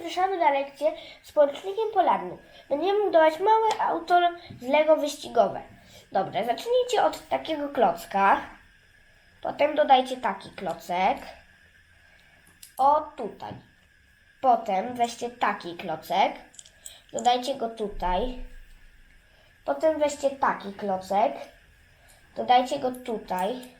zapraszamy na lekcję z porucznikiem polarnym. Będziemy budować małe auto z Lego wyścigowe. Dobrze, zacznijcie od takiego klocka. Potem dodajcie taki klocek. O, tutaj. Potem weźcie taki klocek. Dodajcie go tutaj. Potem weźcie taki klocek. Dodajcie go tutaj.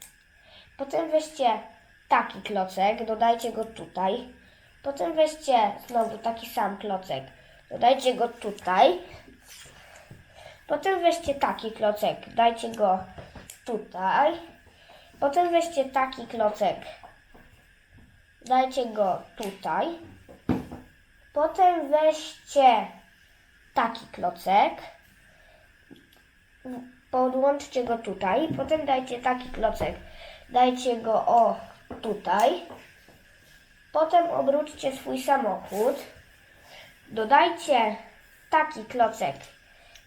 Potem weźcie taki klocek, dodajcie go tutaj. Potem weźcie znowu taki sam klocek, dodajcie go tutaj. Potem weźcie taki klocek, dajcie go tutaj. Potem weźcie taki klocek, dajcie go tutaj. Potem weźcie taki klocek, podłączcie go tutaj, potem dajcie taki klocek, dajcie go o tutaj, potem obróćcie swój samochód, dodajcie taki klocek,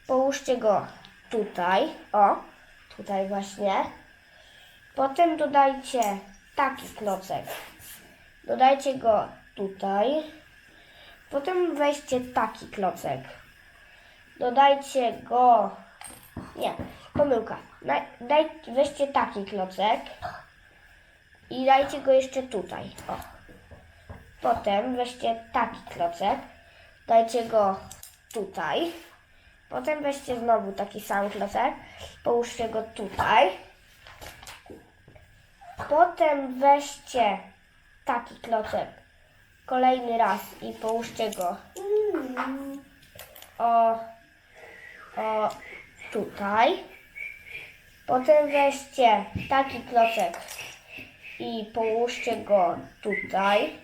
połóżcie go tutaj, o, tutaj właśnie, potem dodajcie taki klocek, dodajcie go tutaj, potem weźcie taki klocek, dodajcie go nie, pomyłka. Daj, weźcie taki klocek i dajcie go jeszcze tutaj. O. Potem weźcie taki klocek, dajcie go tutaj. Potem weźcie znowu taki sam klocek, połóżcie go tutaj. Potem weźcie taki klocek kolejny raz i połóżcie go o, o tutaj. Potem weźcie taki klocek i połóżcie go tutaj.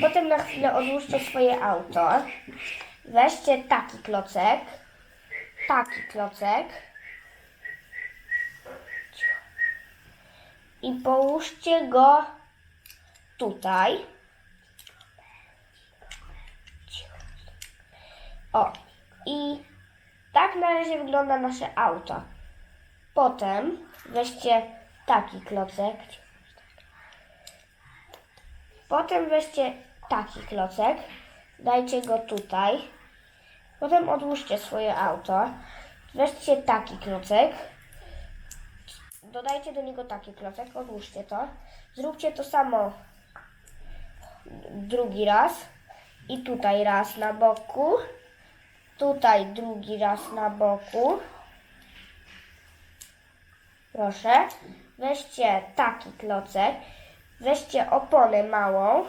Potem na chwilę odłóżcie swoje auto. Weźcie taki klocek, taki klocek i połóżcie go tutaj. O, i tak na razie wygląda nasze auto. Potem weźcie taki klocek. Potem weźcie taki klocek. Dajcie go tutaj. Potem odłóżcie swoje auto. Weźcie taki klocek. Dodajcie do niego taki klocek. Odłóżcie to. Zróbcie to samo drugi raz. I tutaj raz na boku. Tutaj drugi raz na boku. Proszę. Weźcie taki klocek. Weźcie oponę małą.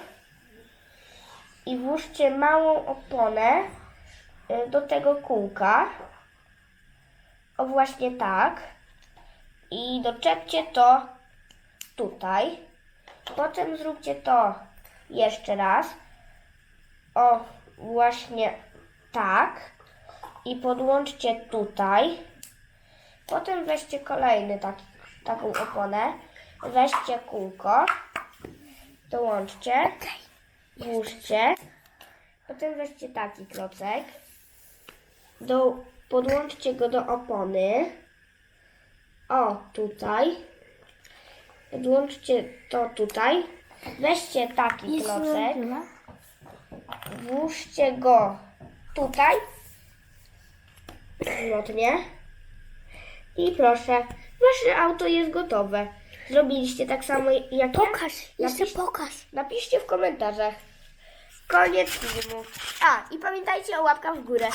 I włóżcie małą oponę y, do tego kółka. O właśnie tak. I doczepcie to tutaj. Potem zróbcie to jeszcze raz. O, właśnie tak. I podłączcie tutaj. Potem weźcie kolejny taki, taką oponę. Weźcie kółko. Dołączcie. Włóżcie. Potem weźcie taki klocek. Do, podłączcie go do opony. O, tutaj. Podłączcie to tutaj. Weźcie taki klocek. Włóżcie go tutaj. Zlotnie. I proszę, wasze auto jest gotowe. Zrobiliście tak samo jak ja? Pokaż, jeszcze Napisz- pokaż. Napiszcie w komentarzach. Koniec filmu. A, i pamiętajcie o łapkach w górę.